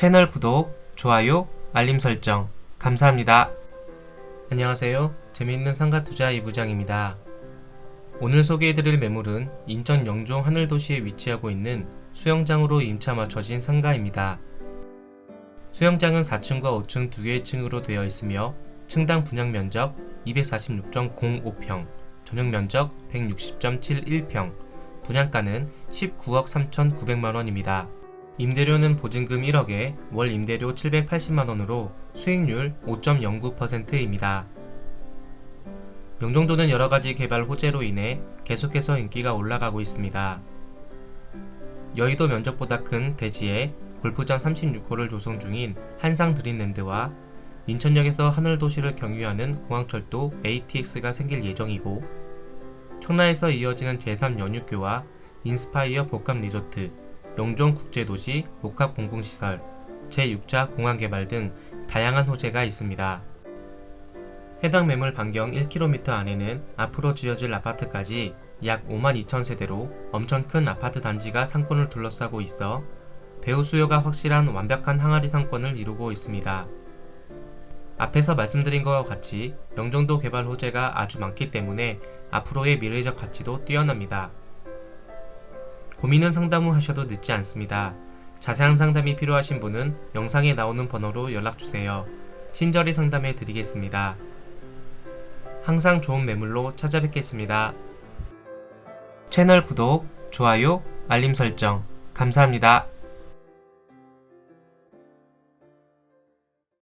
채널 구독, 좋아요, 알림 설정 감사합니다. 안녕하세요. 재미있는 상가 투자 이부장입니다. 오늘 소개해드릴 매물은 인천 영종 하늘도시에 위치하고 있는 수영장으로 임차 맞춰진 상가입니다. 수영장은 4층과 5층 두 개의 층으로 되어 있으며 층당 분양 면적 246.05평, 전용 면적 160.71평, 분양가는 19억 3,900만 원입니다. 임대료는 보증금 1억에 월 임대료 780만 원으로 수익률 5.09%입니다. 영종도는 여러 가지 개발 호재로 인해 계속해서 인기가 올라가고 있습니다. 여의도 면적보다 큰 대지에 골프장 36호를 조성 중인 한상 드림랜드와 인천역에서 하늘도시를 경유하는 공항철도 ATX가 생길 예정이고 청라에서 이어지는 제3연육교와 인스파이어 복합리조트, 영종국제도시 복합공공시설, 제6차 공항개발 등 다양한 호재가 있습니다. 해당 매물 반경 1km 안에는 앞으로 지어질 아파트까지 약 5만 2천 세대로 엄청 큰 아파트 단지가 상권을 둘러싸고 있어 배후 수요가 확실한 완벽한 항아리 상권을 이루고 있습니다. 앞에서 말씀드린 것과 같이 영종도 개발 호재가 아주 많기 때문에 앞으로의 미래적 가치도 뛰어납니다. 고민은 상담 후 하셔도 늦지 않습니다. 자세한 상담이 필요하신 분은 영상에 나오는 번호로 연락주세요. 친절히 상담해 드리겠습니다. 항상 좋은 매물로 찾아뵙겠습니다. 채널 구독, 좋아요, 알림 설정 감사합니다.